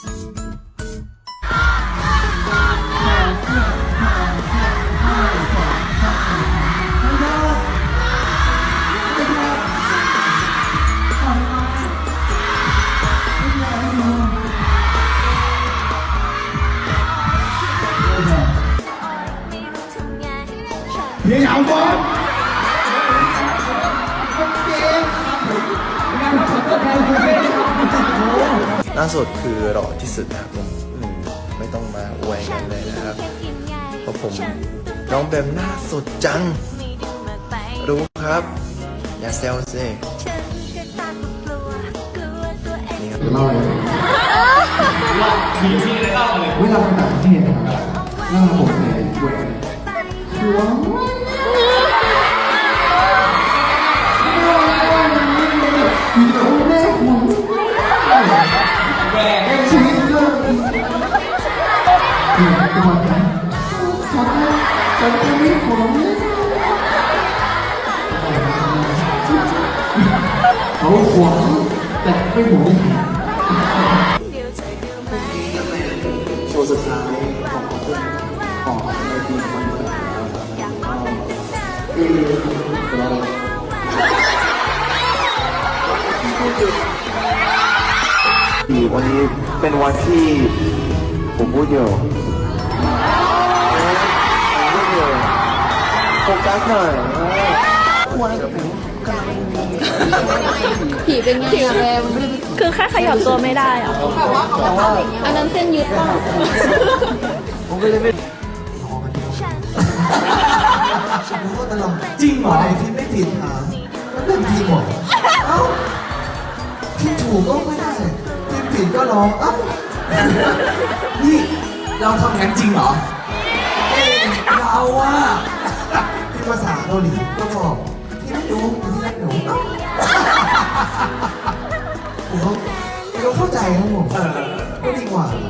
เพีย ล่าสุดคือหล่อที่สุดนะครับผมอืมไม่ต้องมาอวยกันเลยนะครับ เพราะผมน้องแบมหน้าสดจัง รู้ครับ อย่าเซลซินี่ครับเล่าเลยมีที่อะไรเล่าเลยเวลาไปต่างประเทศนะครับหน้าผมเนี่ยเวทหัวมี คือตัวนั้นฉันฉันจะไม่หัวเขาหวงแต่ไม่หวงโชว์สุดท้ายของของในปีวันนี้คือวันนี้เป็นวันที่ผมพูดเยอะ กัสหน่อยผีเป็นไงอะแรมคือแค่ขยับตัวไม่ได้อะอันนั้นเส้นยึดป่ะผมก็เลยไม่จริงเหรอไหนที่ไม่ผิดถามมันเป็นทีมเหรอเอ้าที่ถูกก็ไม่ได้ที่ผิดก็ร้องเอ้านี่เราทำงานจริงเหรอเอ้ยเราอะที่ภาษา เกาหลีก็บอกที่ไม่รู้ที่รักหนูเอ้าผมเขาเขาเข้าใจครับผมก็ดีกว่าไม่รักครับ